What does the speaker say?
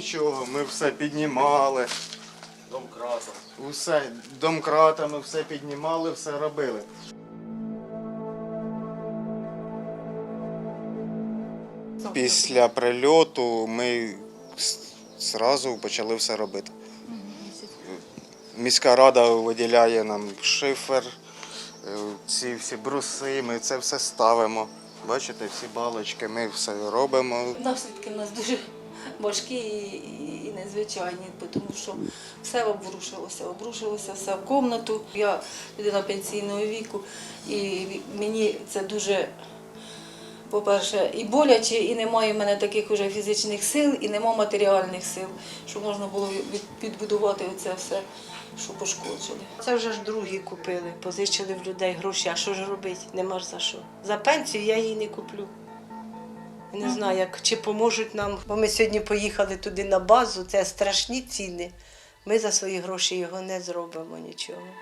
нічого, ми все піднімали. Домкратом. Усе домкратами все піднімали, все робили. Після прильоту ми зразу почали все робити. Міська рада виділяє нам шифер, е, ці всі бруси, ми це все ставимо. Бачите, всі балочки, ми все робимо. Наслідки в нас дуже важкі і, незвичайні, тому що все обрушилося, обрушилося все в комнату. Я людина пенсійного віку, і мені це дуже, по-перше, і боляче, і немає в мене таких уже фізичних сил, і нема матеріальних сил, щоб можна було від- підбудувати оце все, що пошкоджили. Це вже ж другі купили, позичили в людей гроші. А що ж робити? Нема ж за що. За пенсію я її не куплю. Не знаю, як чи поможуть нам. Бо ми сьогодні поїхали туди на базу, це страшні ціни. Ми за свої гроші його не зробимо нічого.